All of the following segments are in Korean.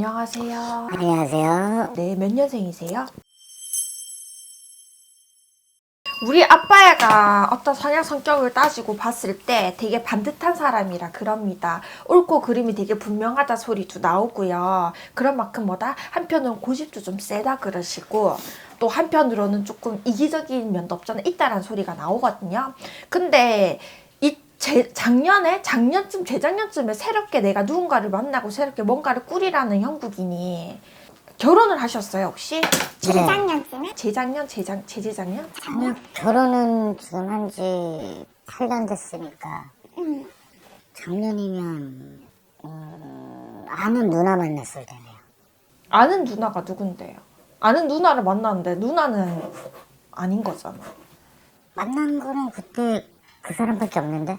안녕하세요. 안녕하세요. 네, 몇 년생이세요? 우리 아빠야가 어떤 성향 성격을 따지고 봤을 때 되게 반듯한 사람이라 그럽니다. 옳고 그름이 되게 분명하다 소리도 나오고요. 그런 만큼 뭐다 한편으로는 고집도 좀 세다 그러시고 또 한편으로는 조금 이기적인 면도 없잖아 있다란 소리가 나오거든요. 근데 이 제, 작년에 작년쯤 재작년쯤에 새롭게 내가 누군가를 만나고 새롭게 뭔가를 꾸리라는 형국이니 결혼을 하셨어요 혹시? 재작년쯤에? 재작년 재작 재재작년? 작년 결혼은 지금 한지 8년 됐으니까 작년이면 음, 아는 누나 만났을 때네요. 아는 누나가 누군데요? 아는 누나를 만났는데 누나는 아닌 거잖아. 만난 거는 그때 그 사람밖에 없는데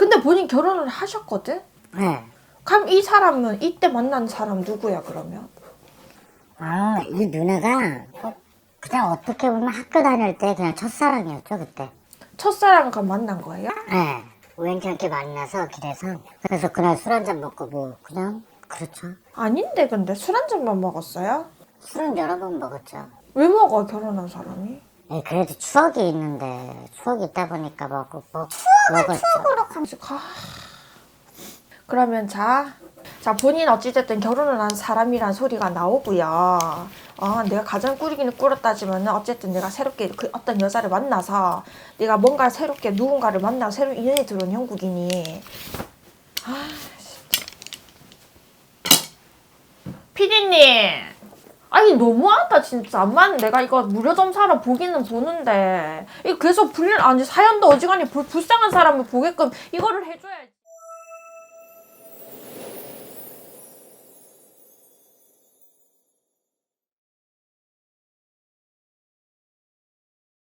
근데 본인 결혼을 하셨거든? 네. 그럼 이 사람은 이때 만난 사람 누구야 그러면? 아, 이 누나가 어, 그냥 어떻게 보면 학교 다닐 때 그냥 첫사랑이었죠 그때. 첫사랑과 만난 거예요? 네. 우연찮게 만나서 길에서 그래서 그날 술 한잔 먹고 뭐 그냥 그렇죠. 아닌데 근데 술 한 잔만 먹었어요? 술은 여러 번 먹었죠. 왜 먹어 결혼한 사람이? 예, 그래도 추억이 있는데 추억이 있다 보니까 먹고 뭐 먹었죠. 그래서 가. 그러면 자, 자 본인 어찌됐든 결혼을 한 사람이란 소리가 나오고요. 아, 내가 가장 꾸리기는 꾸렸다지만 어쨌든 내가 새롭게 그 어떤 여자를 만나서 내가 뭔가 새롭게 누군가를 만나고 새로운 인연이 들어온 형국이니. 아. 피디님. 아니 너무하다 진짜. 안만 내가 이거 무료 점사로 보기는 보는데. 이거 계속 불리 아니 사연도 어지간히 불, 불쌍한 사람을 보게끔 이거를 해줘야지